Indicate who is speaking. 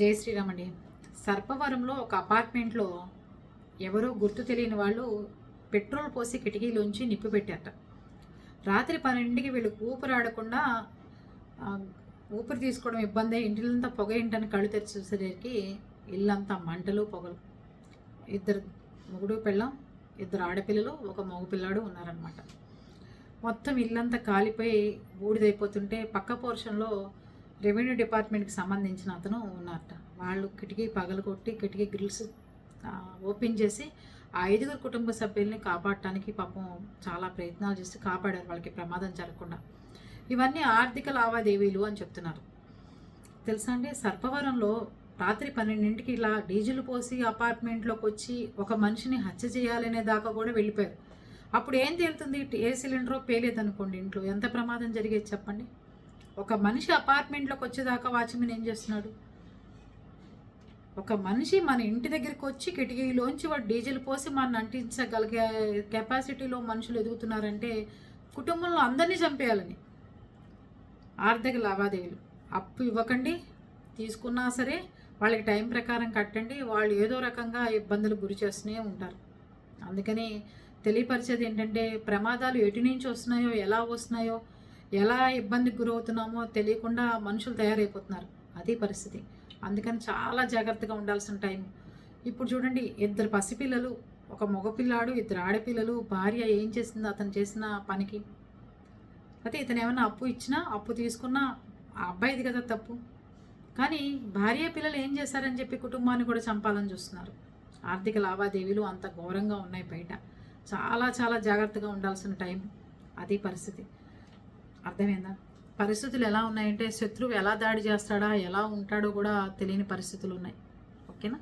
Speaker 1: జై శ్రీరామ్ అండి. సర్పవరంలో ఒక అపార్ట్మెంట్లో ఎవరో గుర్తు తెలియని వాళ్ళు పెట్రోల్ పోసి కిటికీలోంచి నిప్పు పెట్టారట. రాత్రి పన్నెండింటికి వీళ్ళు ఊపిరాడకుండా ఊపిరి తీసుకోవడం ఇబ్బంది ఇంటిలంతా పొగ ఏంటని కళ్ళు తెరిచి చూసేసరికి ఇల్లంతా మంటలు పొగలు. ఇద్దరు మొగుడు పిల్లం ఇద్దరు ఆడపిల్లలు ఒక మగ పిల్లాడు ఉన్నారనమాట మొత్తం ఇల్లంతా కాలిపోయి బూడిదైపోతుంటే పక్క పోర్షన్లో రెవెన్యూ డిపార్ట్మెంట్కి సంబంధించిన అతను ఉన్నారట. వాళ్ళు కిటికీ పగలు కొట్టి కిటికీ గ్రిల్స్ ఓపెన్ చేసి ఆ ఐదుగురు కుటుంబ సభ్యుల్ని కాపాడటానికి పాపం చాలా ప్రయత్నాలు చేసి కాపాడారు వాళ్ళకి ప్రమాదం జరగకుండా. ఇవన్నీ ఆర్థిక లావాదేవీలు అని చెప్తున్నారు. తెలుసా అండి? సర్పవరంలో రాత్రి పన్నెండింటికి ఇలా డీజిల్ పోసి అపార్ట్మెంట్లోకి వచ్చి ఒక మనిషిని హత్య చేయాలనే దాకా కూడా వెళ్ళిపోయారు. అప్పుడు ఏం తేలుతుంది? ఏ సిలిండరో పేలేదనుకోండి ఇంట్లో. ఎంత ప్రమాదం జరిగేది చెప్పండి? ఒక మనిషి అపార్ట్మెంట్లోకి వచ్చేదాకా వాచ్మెన్ ఏం చేస్తున్నాడు? ఒక మనిషి మన ఇంటి దగ్గరికి వచ్చి కిటికీలోంచి వాడు డీజిల్ పోసి మన అంటించగలిగే కెపాసిటీలో మనుషులు ఎదుగుతున్నారంటే కుటుంబంలో అందరినీ చంపేయాలని. ఆర్థిక లావాదేవీలు. అప్పు ఇవ్వకండి తీసుకున్నా సరే వాళ్ళకి టైం ప్రకారం కట్టండి వాళ్ళు ఏదో రకంగా ఇబ్బందులు గురి చేస్తూనే ఉంటారు. అందుకని తెలియపరిచేది ఏంటంటే ప్రమాదాలు ఎటు నుంచి వస్తున్నాయో ఎలా వస్తున్నాయో ఎలా ఇబ్బందికి గురవుతున్నామో తెలియకుండా మనుషులు తయారైపోతున్నారు. అదే పరిస్థితి. అందుకని చాలా జాగ్రత్తగా ఉండాల్సిన టైం. ఇప్పుడు చూడండి ఇద్దరు పసిపిల్లలు ఒక మగపిల్లాడు ఇద్దరు ఆడపిల్లలు భార్య ఏం చేసిందో అతను చేసిన పనికి? అయితే ఇతను ఏమైనా అప్పు ఇచ్చినా అప్పు తీసుకున్నా ఆ అబ్బాయిది కదా తప్పు. కానీ భార్య పిల్లలు ఏం చేశారని చెప్పి కుటుంబాన్ని కూడా చంపాలని చూస్తున్నారు. ఆర్థిక లావాదేవీలు అంత ఘోరంగా ఉన్నాయి బయట. చాలా చాలా జాగ్రత్తగా ఉండాల్సిన టైం. అది పరిస్థితి. అర్థమైందా? పరిస్థితులు ఎలా ఉన్నాయంటే శత్రువు ఎలా దాడి చేస్తాడా ఎలా ఉంటాడో కూడా తెలియని పరిస్థితులు ఉన్నాయి. ఓకేనా?